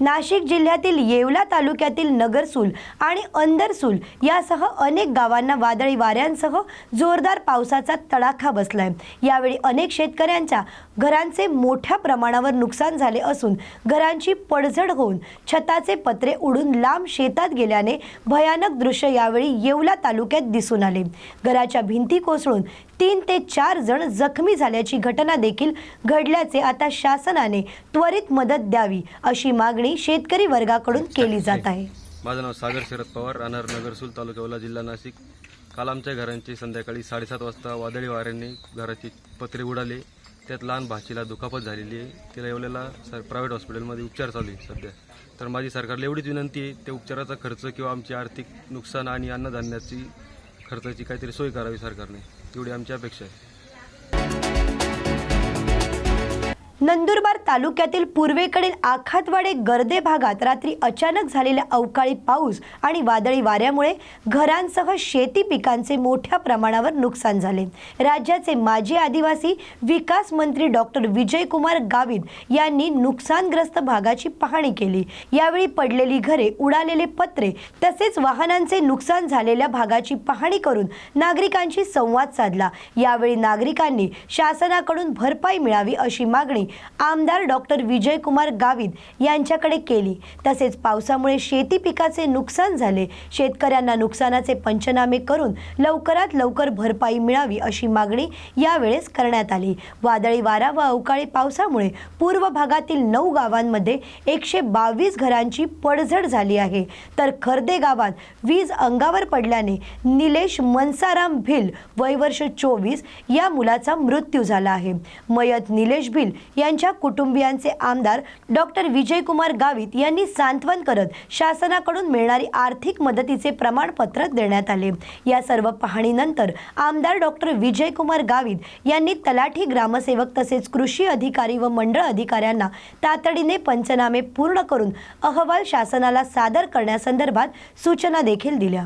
नाशिक जिल्ह्यातील येवला तालुक्यातील नगरसूल आणि अंदरसूल यासह अनेक गावांना वादळी वाऱ्यांसह जोरदार पावसाचा तडाखा बसलाय. यावेळी अनेक शेतकऱ्यांच्या घरांचे मोठ्या प्रमाणावर नुकसान झाले असून घरांची पडझड होऊन छताचे पत्रे उडून लांब शेतात गेल्याने भयानक दृश्य यावेळी येवला तालुक्यात दिसून आले. घराच्या भिंती कोसळून तीन ते चार जण जखमी झाल्याची घटना देखील घडल्याचे आता शासनाने त्वरित मदत द्यावी अशी मागणी शेतकरी वर्गाकडून केली जात आहे. माझं नाव सागर शरद पवार राहणार नगरसूल तालुका येवला जिल्हा नाशिक. काल आमच्या घरांची संध्याकाळी साडेसात वाजता वादळी वाऱ्यांनी घराची पत्रे उडाले. त्यात लहान भाचीला दुखापत झालेली आहे. तिला येवलेला सर प्रायव्हेट हॉस्पिटलमध्ये उपचार चालू आहे सध्या. तर माझी सरकारला एवढीच विनंती आहे त्या उपचाराचा खर्च किंवा आमची आर्थिक नुकसान आणि अन्नधान्याची खर्चाची काहीतरी सोय करावी सरकारने. तेवढी आमची अपेक्षा आहे. नंदुरबार तालुक्यातील पूर्वेकडील आखातवाडे गर्दे भागात रात्री अचानक झालेल्या अवकाळी पाऊस आणि वादळी वाऱ्यामुळे घरांसह शेती पिकांचे मोठ्या प्रमाणावर नुकसान झाले. राज्याचे माजी आदिवासी विकास मंत्री डॉक्टर विजयकुमार गावित यांनी नुकसानग्रस्त भागाची पाहणी केली. यावेळी पडलेली घरे उडालेले पत्रे तसेच वाहनांचे नुकसान झालेल्या भागाची पाहणी करून नागरिकांशी संवाद साधला. यावेळी नागरिकांनी शासनाकडून भरपाई मिळावी अशी मागणी आमदार डॉक्टर विजयकुमार गावित यांच्याकडे केली. तसेच पावसामुळे शेती पिकाचे नुकसान झाले. शेतकऱ्यांना नुकसानाचे पंचनामे करून लवकरात लवकर भरपाई मिळावी अशी मागणी यावेळेस करण्यात आली. वादळी वारा व अवकाळी पावसामुळे पूर्व भागातील नऊ गावांमध्ये एकशे बावीस घरांची पडझड झाली आहे. तर खर्दे गावात वीज अंगावर पडल्याने निलेश मनसाराम भिल वय वर्ष चोवीस या मुलाचा मृत्यू झाला आहे. मयत निलेश भिल यांच्या कुटुंबियांचे आमदार डॉक्टर विजयकुमार गावित यांनी सांत्वन करत शासनाकडून मिळणारी आर्थिक मदतीचे प्रमाणपत्र देण्यात आले. या सर्व पाहणीनंतर आमदार डॉक्टर विजयकुमार गावित यांनी तलाठी ग्रामसेवक तसेच कृषी अधिकारी व मंडळ अधिकाऱ्यांना तातडीने पंचनामे पूर्ण करून अहवाल शासनाला सादर करण्यासंदर्भात सूचना देखील दिल्या.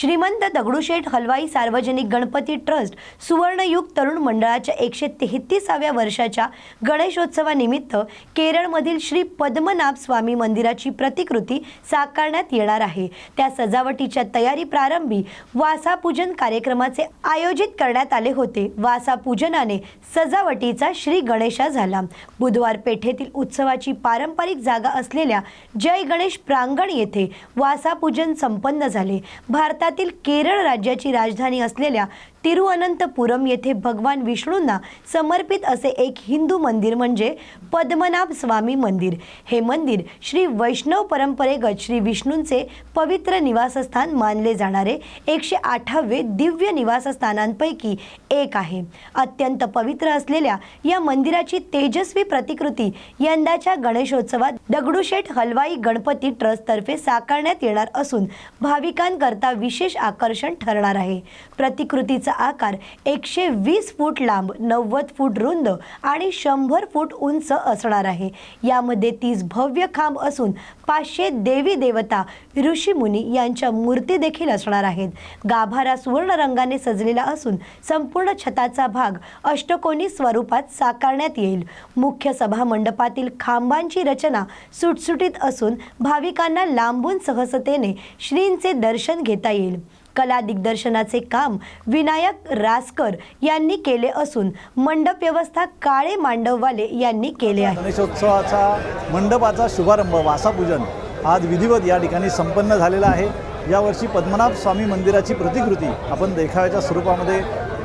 श्रीमंत दगडूशेठ हलवाई सार्वजनिक गणपती ट्रस्ट सुवर्णयुग तरुण मंडळाच्या एकशे तेहतीसाव्या वर्षाच्या गणेशोत्सवानिमित्त केरळमधील श्री पद्मनाभ स्वामी मंदिराची प्रतिकृती साकारण्यात येणार आहे. त्या सजावटीच्या तयारी प्रारंभी वासापूजन कार्यक्रमाचे आयोजित करण्यात आले होते. वासापूजनाने सजावटीचा श्री गणेशा झाला. बुधवार पेठेतील उत्सवाची पारंपरिक जागा असलेल्या जय गणेश प्रांगण येथे वासापूजन संपन्न झाले. भारतात भारतातील केरळ राज्याची राजधानी असलेल्या तिरुअनंतपुरम येथे भगवान विष्णूंना समर्पित असे एक हिंदू मंदिर म्हणजे पद्मनाभ स्वामी मंदिर. हे मंदिर श्री वैष्णव परंपरेगत श्री विष्णूंचे पवित्र निवासस्थान मानले जाणारे एकशे आठावे दिव्य निवासस्थानांपैकी एक आहे. अत्यंत पवित्र असलेल्या या मंदिराची तेजस्वी प्रतिकृती यंदाच्या गणेशोत्सवात दगडूशेठ हलवाई गणपती ट्रस्टतर्फे साकारण्यात येणार असून भाविकांकरता विशेष आकर्षण ठरणार आहे. प्रतिकृतीचा आकार एकशे वीस फूट लांब नव्वद फूट रुंद आणि शंभर फूट उंच असणार आहे. यामध्ये तीस भव्य खांब असून पाचशे देवी देवता ऋषीमुनी यांच्या मूर्ती देखील असणार आहेत. गाभारा सुवर्ण रंगाने सजलेला असून संपूर्ण छताचा भाग अष्टकोनी स्वरूपात साकारण्यात येईल. मुख्य सभा मंडपातील खांबांची रचना सुटसुटीत असून भाविकांना लांबून सहजतेने श्रींचे दर्शन घेता येईल. कला दिग्दर्शनाचे काम विनायक रासकर यांनी केले असून मंडप व्यवस्था काळे मांडववाले यांनी केले आहे. गणेशोत्सवाचा मंडपाचा शुभारंभ वासापूजन आज विधिवत या ठिकाणी संपन्न झालेला आहे. यावर्षी पद्मनाभ स्वामी मंदिराची प्रतिकृती आपण देखाव्याच्या स्वरूपामध्ये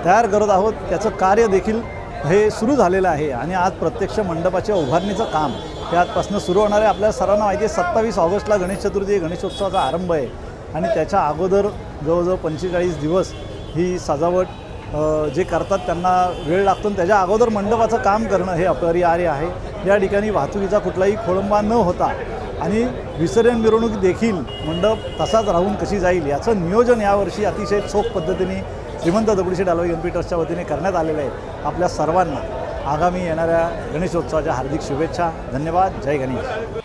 तयार करत आहोत. त्याचं कार्य देखील हे सुरू झालेलं आहे आणि आज प्रत्यक्ष मंडपाच्या उभारणीचं काम हे आजपासून सुरू होणार आहे. आपल्या सर्वांना माहिती आहे सत्तावीस ऑगस्टला गणेश चतुर्थी गणेशोत्सवाचा आरंभ आहे. आणि त्याच्या अगोदर जवळजवळ पंचेचाळीस दिवस ही सजावट जे करतात त्यांना वेळ लागतो आणि त्याच्या अगोदर मंडपाचं काम करणं हे अपरिहार्य आहे. या ठिकाणी वाहतुकीचा कुठलाही खोळंबा न होता आणि विसर्जन मिरवणूक देखील मंडप तसाच राहून कशी जाईल याचं नियोजन यावर्षी अतिशय चोख पद्धतीने श्रीमंत दगडूशेठ हलवाई पी ट्रस्टच्या वतीने करण्यात आलेलं आहे. आपल्या सर्वांना आगामी येणाऱ्या गणेशोत्सवाच्या हार्दिक शुभेच्छा. धन्यवाद. जय गणेश.